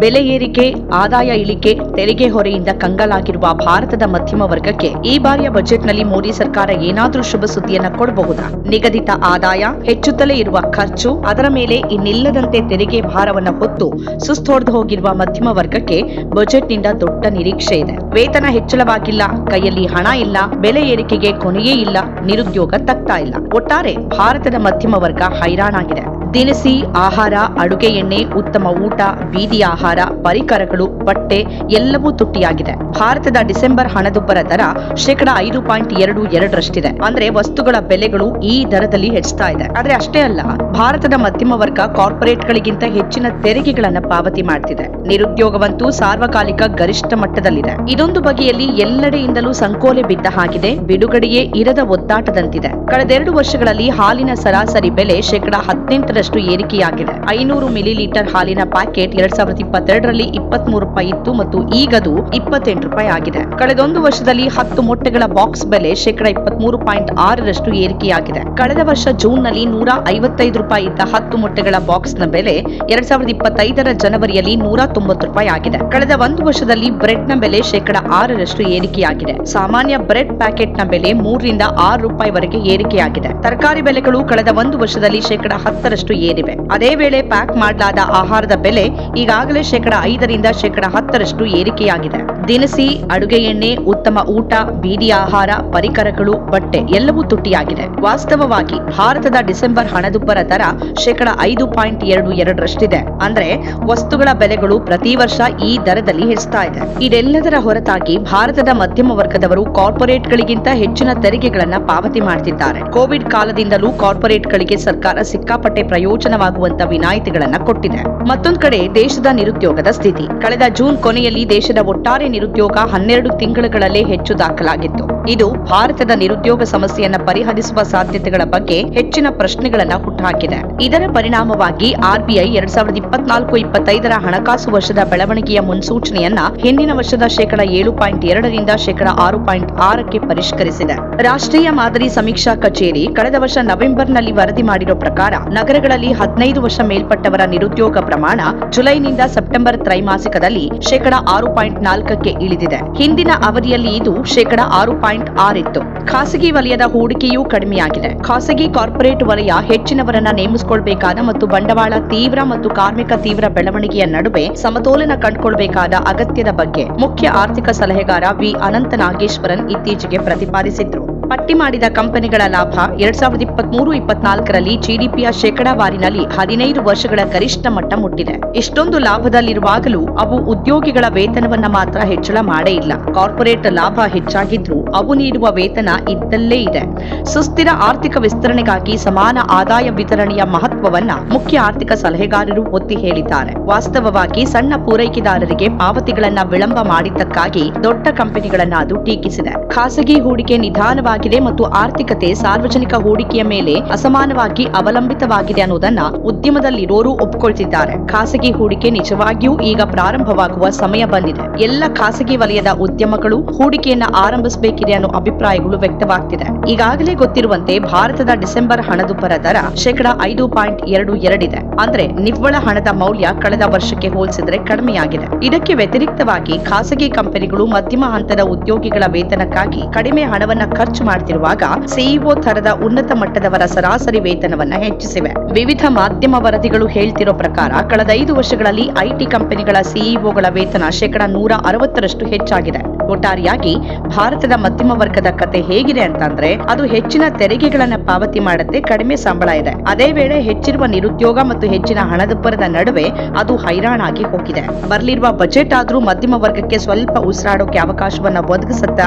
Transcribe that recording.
ಬೆಲೆ ಏರಿಕೆ, ಆದಾಯ ಇಳಿಕೆ, ತೆರಿಗೆ ಹೊರೆಯಿಂದ ಕಂಗಾಲಾಗಿರುವ ಭಾರತದ ಮಧ್ಯಮ ವರ್ಗಕ್ಕೆ ಈ ಬಾರಿಯ ಬಜೆಟ್ನಲ್ಲಿ ಮೋದಿ ಸರ್ಕಾರ ಏನಾದರೂ ಶುಭ ಸುದ್ದಿಯನ್ನ ಕೊಡಬಹುದಾ? ನಿಗದಿತ ಆದಾಯ, ಹೆಚ್ಚುತ್ತಲೇ ಇರುವ ಖರ್ಚು, ಅದರ ಮೇಲೆ ಇನ್ನಿಲ್ಲದಂತೆ ತೆರಿಗೆ ಭಾರವನ್ನ ಹೊತ್ತು ಸುಸ್ತೊಡೆದು ಹೋಗಿರುವ ಮಧ್ಯಮ ವರ್ಗಕ್ಕೆ ಬಜೆಟ್ನಿಂದ ದೊಡ್ಡ ನಿರೀಕ್ಷೆ ಇದೆ. ವೇತನ ಹೆಚ್ಚಳವಾಗಿಲ್ಲ, ಕೈಯಲ್ಲಿ ಹಣ ಇಲ್ಲ, ಬೆಲೆ ಏರಿಕೆಗೆ ಕೊನೆಯೇ ಇಲ್ಲ, ನಿರುದ್ಯೋಗ ತಗ್ತಾ ಇಲ್ಲ. ಒಟ್ಟಾರೆ ಭಾರತದ ಮಧ್ಯಮ ವರ್ಗ ಹೈರಾಣಾಗಿದೆ. ದಿನಸಿ, ಆಹಾರ, ಅಡುಗೆ ಎಣ್ಣೆ, ಉತ್ತಮ ಊಟ, ಬೀದಿ ಆಹಾರ ಪರಿಕರಗಳು, ಬಟ್ಟೆ ಎಲ್ಲವೂ ತುಟ್ಟಿಯಾಗಿದೆ. ಭಾರತದ ಡಿಸೆಂಬರ್ ಹಣದುಬ್ಬರ ದರ ಶೇಕಡ ಐದು ಪಾಯಿಂಟ್ ಎರಡು ಎರಡರಷ್ಟಿದೆ. ಅಂದ್ರೆ ವಸ್ತುಗಳ ಬೆಲೆಗಳು ಈ ದರದಲ್ಲಿ ಹೆಚ್ಚುತ್ತಾ ಇದೆ. ಆದ್ರೆ ಅಷ್ಟೇ ಅಲ್ಲ, ಭಾರತದ ಮಧ್ಯಮ ವರ್ಗ ಕಾರ್ಪೊರೇಟ್ಗಳಿಗಿಂತ ಹೆಚ್ಚಿನ ತೆರಿಗೆಗಳನ್ನ ಪಾವತಿ ಮಾಡ್ತಿದೆ. ನಿರುದ್ಯೋಗವಂತೂ ಸಾರ್ವಕಾಲಿಕ ಗರಿಷ್ಠ ಮಟ್ಟದಲ್ಲಿದೆ. ಇದೊಂದು ಬಗೆಯಲ್ಲಿ ಎಲ್ಲೆಡೆಯಿಂದಲೂ ಸಂಕೋಲೆ ಬಿದ್ದ ಹಾಗಿದೆ. ಬಿಡುಗಡೆಯೇ ಇರದ ಒದ್ದಾಟದಂತಿದೆ. ಕಳೆದೆರಡು ವರ್ಷಗಳಲ್ಲಿ ಹಾಲಿನ ಸರಾಸರಿ ಬೆಲೆ ಶೇಕಡ ಹದಿನೆಂಟರಷ್ಟು ಏರಿಕೆಯಾಗಿದೆ. ಐನೂರು ಮಿಲಿ ಲೀಟರ್ ಹಾಲಿನ ಪ್ಯಾಕೆಟ್ ಎರಡ್ ಸಾವಿರದ ಇಪ್ಪತ್ತೆರಡರಲ್ಲಿ ಇಪ್ಪತ್ಮೂರು ರೂಪಾಯಿ ಇತ್ತು ಮತ್ತು ಈಗದು ಇಪ್ಪತ್ತೆಂಟು ರೂಪಾಯಿ ಆಗಿದೆ. ಕಳೆದೊಂದು ವರ್ಷದಲ್ಲಿ ಹತ್ತು ಮೊಟ್ಟೆಗಳ ಬಾಕ್ಸ್ ಬೆಲೆ ಶೇಕಡ ಇಪ್ಪತ್ಮೂರು ಪಾಯಿಂಟ್ ಆರರಷ್ಟು ಏರಿಕೆಯಾಗಿದೆ. ಕಳೆದ ವರ್ಷ ಜೂನ್ನಲ್ಲಿ ನೂರ ಐವತ್ತೈದು ರೂಪಾಯಿ ಇದ್ದ ಹತ್ತು ಮೊಟ್ಟೆಗಳ ಬಾಕ್ಸ್ನ ಬೆಲೆ ಎರಡ್ ಸಾವಿರದ ಇಪ್ಪತ್ತೈದರ ಜನವರಿಯಲ್ಲಿ ನೂರ ತೊಂಬತ್ತು ರೂಪಾಯಿ ಆಗಿದೆ. ಕಳೆದ ಒಂದು ವರ್ಷದಲ್ಲಿ ಬ್ರೆಡ್ನ ಬೆಲೆ ಶೇಕಡ ಆರರಷ್ಟು ಏರಿಕೆಯಾಗಿದೆ. ಸಾಮಾನ್ಯ ಬ್ರೆಡ್ ಪ್ಯಾಕೆಟ್ನ ಬೆಲೆ ಮೂರರಿಂದ ಆರು ರೂಪಾಯಿವರೆಗೆ ಏರಿಕೆಯಾಗಿದೆ. ತರಕಾರಿ ಬೆಲೆಗಳು ಕಳೆದ ಒಂದು ವರ್ಷದಲ್ಲಿ ಶೇಕಡ ಹತ್ತರಷ್ಟು ಏರಿವೆ. ಅದೇ ವೇಳೆ ಪ್ಯಾಕ್ ಮಾಡಲಾದ ಆಹಾರದ ಬೆಲೆ ಈಗಾಗಲೇ ಶೇಕಡ ಐದರಿಂದ ಶೇಕಡ ಹತ್ತರಷ್ಟು ಏರಿಕೆಯಾಗಿದೆ. ದಿನಸಿ, ಅಡುಗೆ ಎಣ್ಣೆ, ಉತ್ತಮ ಊಟ, ಬೀದಿ ಆಹಾರ, ಪರಿಕರಗಳು, ಬಟ್ಟೆ ಎಲ್ಲವೂ ತುಟ್ಟಿಯಾಗಿದೆ ವಾಸ್ತವವಾಗಿ ಭಾರತದ ಡಿಸೆಂಬರ್ ಹಣದುಬ್ಬರ ದರ ಶೇಕಡ ಐದು ಪಾಯಿಂಟ್ ಎರಡು ಎರಡರಷ್ಟಿದೆ. ಅಂದ್ರೆ ವಸ್ತುಗಳ ಬೆಲೆಗಳು ಪ್ರತಿ ವರ್ಷ ಈ ದರದಲ್ಲಿ ಹೆಚ್ಚುತ್ತಾ ಇದೆ. ಇದೆಲ್ಲದರ ಹೊರತಾಗಿ ಭಾರತದ ಮಧ್ಯಮ ವರ್ಗದವರು ಕಾರ್ಪೊರೇಟ್ಗಳಿಗಿಂತ ಹೆಚ್ಚಿನ ತೆರಿಗೆಗಳನ್ನ ಪಾವತಿ ಮಾಡ್ತಿದ್ದಾರೆ. ಕೋವಿಡ್ ಕಾಲದಿಂದಲೂ ಕಾರ್ಪೊರೇಟ್ಗಳಿಗೆ ಸರ್ಕಾರ ಸಿಕ್ಕಾಪಟ್ಟೆ ಪ್ರಯೋಜನವಾಗುವಂತ ವಿನಾಯಿತಿಗಳನ್ನ ಕೊಟ್ಟಿದೆ. ಮತ್ತೊಂದು ಕಡೆ ದೇಶದ ನಿರುದ್ಯೋಗದ ಸ್ಥಿತಿ. ಕಳೆದ ಜೂನ್ ಕೊನೆಯಲ್ಲಿ ದೇಶದ ಒಟ್ಟಾರೆ ನಿರುದ್ಯೋಗ ಹನ್ನೆರಡು ತಿಂಗಳುಗಳಲ್ಲೇ ಹೆಚ್ಚು ದಾಖಲಾಗಿತ್ತು. ಇದು ಭಾರತದ ನಿರುದ್ಯೋಗ ಸಮಸ್ಯೆಯನ್ನು ಪರಿಹರಿಸುವ ಸಾಧ್ಯತೆಗಳ ಬಗ್ಗೆ ಹೆಚ್ಚಿನ ಪ್ರಶ್ನೆಗಳನ್ನು ಹುಟ್ಟುಹಾಕಿದೆ ಇದರ ಪರಿಣಾಮವಾಗಿ ಆರ್ಬಿಐ ಎರಡ್ ಸಾವಿರದ ಇಪ್ಪತ್ನಾಲ್ಕು ಹಣಕಾಸು ವರ್ಷದ ಬೆಳವಣಿಗೆಯ ಮುನ್ಸೂಚನೆಯನ್ನ ಹಿಂದಿನ ವರ್ಷದ ಶೇಕಡ ಏಳು ಪಾಯಿಂಟ್ ಎರಡರಿಂದ ಶೇಕಡ ಆರು ಪಾಯಿಂಟ್ ಆರಕ್ಕೆ ಪರಿಷ್ಕರಿಸಿದೆ. ರಾಷ್ಟ್ರೀಯ ಮಾದರಿ ಸಮೀಕ್ಷಾ ಕಚೇರಿ ಕಳೆದ ವರ್ಷ ನವೆಂಬರ್ನಲ್ಲಿ ವರದಿ ಮಾಡಿರೋ ಪ್ರಕಾರ ನಗರಗಳಲ್ಲಿ ಹದಿನೈದು ವರ್ಷ ಮೇಲ್ಪಟ್ಟವರ ನಿರುದ್ಯೋಗ ಪ್ರಮಾಣ ಜುಲೈನಿಂದ ಸೆಪ್ಟೆಂಬರ್ ತ್ರೈಮಾಸಿಕದಲ್ಲಿ ಶೇಕಡ ಆರು ಪಾಯಿಂಟ್ ನಾಲ್ಕಕ್ಕೆ ಇಳಿದಿದೆ. ಹಿಂದಿನ ಅವಧಿಯಲ್ಲಿ ಇದು ಶೇಕಡ ಆರು ಪಾಯಿಂಟ್ ಆರಿತ್ತು. ಖಾಸಗಿ ವಲಯದ ಹೂಡಿಕೆಯೂ ಕಡಿಮೆಯಾಗಿದೆ. ಖಾಸಗಿ ಕಾರ್ಪೊರೇಟ್ ವಲಯ ಹೆಚ್ಚಿನವರನ್ನ ನೇಮಿಸಿಕೊಳ್ಬೇಕಾದ ಮತ್ತು ಬಂಡವಾಳ ತೀವ್ರ ಮತ್ತು ಕಾರ್ಮಿಕ ತೀವ್ರ ಬೆಳವಣಿಗೆಯ ನಡುವೆ ಸಮತೋಲನ ಕಂಡುಕೊಳ್ಬೇಕಾದ ಅಗತ್ಯದ ಬಗ್ಗೆ ಮುಖ್ಯ ಆರ್ಥಿಕ ಸಲಹೆಗಾರ ವಿ ಅನಂತ ನಾಗೇಶ್ವರನ್ ಇತ್ತೀಚೆಗೆ ಪ್ರತಿಪಾದಿಸಿದ್ರು. ಪಟ್ಟಿ ಮಾಡಿದ ಕಂಪನಿಗಳ ಲಾಭ ಎರಡ್ ಸಾವಿರದ ಇಪ್ಪತ್ಮೂರು, ಇಪ್ಪತ್ನಾಲ್ಕರಲ್ಲಿ ಜಿಡಿಪಿಯ ಶೇಕಡಾವಾರಿನಲ್ಲಿ ಹದಿನೈದು ವರ್ಷಗಳ ಗರಿಷ್ಠ ಮಟ್ಟ ಮುಟ್ಟಿದೆ. ಇಷ್ಟೊಂದು ಲಾಭದಲ್ಲಿರುವಾಗಲೂ ಅವು ಉದ್ಯೋಗಿಗಳ ವೇತನವನ್ನ ಮಾತ್ರ ಹೆಚ್ಚಳ ಮಾಡೇ ಇಲ್ಲ. ಕಾರ್ಪೊರೇಟ್ ಲಾಭ ಹೆಚ್ಚಾಗಿದ್ರೂ ಅವು ನೀಡುವ ವೇತನ ಇದ್ದಲ್ಲೇ ಇದೆ. ಸುಸ್ಥಿರ ಆರ್ಥಿಕ ವಿಸ್ತರಣೆಗಾಗಿ ಸಮಾನ ಆದಾಯ ವಿತರಣೆಯ ಮಹತ್ವವನ್ನ ಮುಖ್ಯ ಆರ್ಥಿಕ ಸಲಹೆಗಾರರು ಒತ್ತಿ ಹೇಳಿದ್ದಾರೆ. ವಾಸ್ತವವಾಗಿ ಸಣ್ಣ ಪೂರೈಕೆದಾರರಿಗೆ ಪಾವತಿಗಳನ್ನ ವಿಳಂಬ ಮಾಡಿದ್ದಕ್ಕಾಗಿ ದೊಡ್ಡ ಕಂಪನಿಗಳನ್ನ ಅದು ಟೀಕಿಸಿದೆ. ಖಾಸಗಿ ಹೂಡಿಕೆ ನಿಧಾನವಾಗಿದೆ ಮತ್ತು ಆರ್ಥಿಕತೆ ಸಾರ್ವಜನಿಕ ಹೂಡಿಕೆಯ ಮೇಲೆ ಅಸಮಾನವಾಗಿ ಅವಲಂಬಿತವಾಗಿದೆ ಅನ್ನೋದನ್ನ ಉದ್ಯಮದಲ್ಲಿರೋರು ಒಪ್ಪಿಕೊಳ್ತಿದ್ದಾರೆ ಖಾಸಗಿ ಹೂಡಿಕೆ ನಿಜವಾಗಿಯೂ ಈಗ ಪ್ರಾರಂಭವಾಗುವ ಸಮಯ ಬಂದಿದೆ. ಎಲ್ಲ ಖಾಸಗಿ ವಲಯದ ಉದ್ಯಮಗಳು ಹೂಡಿಕೆಯನ್ನ ಆರಂಭಿಸಬೇಕಿದೆ ಅನ್ನೋ ಅಭಿಪ್ರಾಯಗಳು ವ್ಯಕ್ತವಾಗ್ತಿದೆ. ಈಗಾಗಲೇ ಗೊತ್ತಿರುವಂತೆ ಭಾರತದ ಡಿಸೆಂಬರ್ ಹಣದುಬ್ಬರ ದರ ಶೇಕಡ ಐದು ಪಾಯಿಂಟ್ ಎರಡು ಎರಡಿದೆ ಅಂದ್ರೆ ನಿವ್ವಳ ಹಣದ ಮೌಲ್ಯ ಕಳೆದ ವರ್ಷಕ್ಕೆ ಹೋಲಿಸಿದ್ರೆ ಕಡಿಮೆಯಾಗಿದೆ. ಇದಕ್ಕೆ ವ್ಯತಿರಿಕ್ತವಾಗಿ ಖಾಸಗಿ ಕಂಪನಿಗಳು ಮಧ್ಯಮ ಹಂತದ ಉದ್ಯೋಗಿಗಳ ವೇತನಕ್ಕಾಗಿ ಕಡಿಮೆ ಹಣವನ್ನ ಖರ್ಚು ಮಾಡ್ತಿರುವಾಗ ಸಿಇಒ ತರದ ಉನ್ನತ ಮಟ್ಟದವರ ಸರಾಸರಿ ವೇತನವನ್ನ ಹೆಚ್ಚಿಸಿವೆ. ವಿವಿಧ ಮಾಧ್ಯಮ ವರದಿಗಳು ಹೇಳ್ತಿರೋ ಪ್ರಕಾರ ಕಳೆದ ಐದು ವರ್ಷಗಳಲ್ಲಿ ಐಟಿ ಕಂಪನಿಗಳ ಸಿಇಒಗಳ ವೇತನ ಶೇಕಡ ನೂರ ಅರವತ್ತರಷ್ಟು ಹೆಚ್ಚಾಗಿದೆ. ಒಟ್ಟಾರೆಯಾಗಿ ಭಾರತದ ಮಧ್ಯಮ ವರ್ಗದ ಕತೆ ಹೇಗಿದೆ ಅಂತಂದ್ರೆ ಅದು ಹೆಚ್ಚಿನ ತೆರಿಗೆಗಳನ್ನ ಪಾವತಿ ಮಾಡದೆ ಕಡಿಮೆ ಸಂಬಳ ಇದೆ. ಅದೇ ವೇಳೆ ಹೆಚ್ಚಿರುವ ನಿರುದ್ಯೋಗ ಮತ್ತು ಹೆಚ್ಚಿನ ಹಣದುಬ್ಬರದ ನಡುವೆ ಅದು ಹೈರಾಣಾಗಿ ಹೋಗಿದೆ. ಬರಲಿರುವ ಬಜೆಟ್ ಆದ್ರೂ ಮಧ್ಯಮ ವರ್ಗಕ್ಕೆ ಸ್ವಲ್ಪ ಉಸಿರಾಡೋಕೆ ಅವಕಾಶವನ್ನ ಒದಗಿಸುತ್ತಾ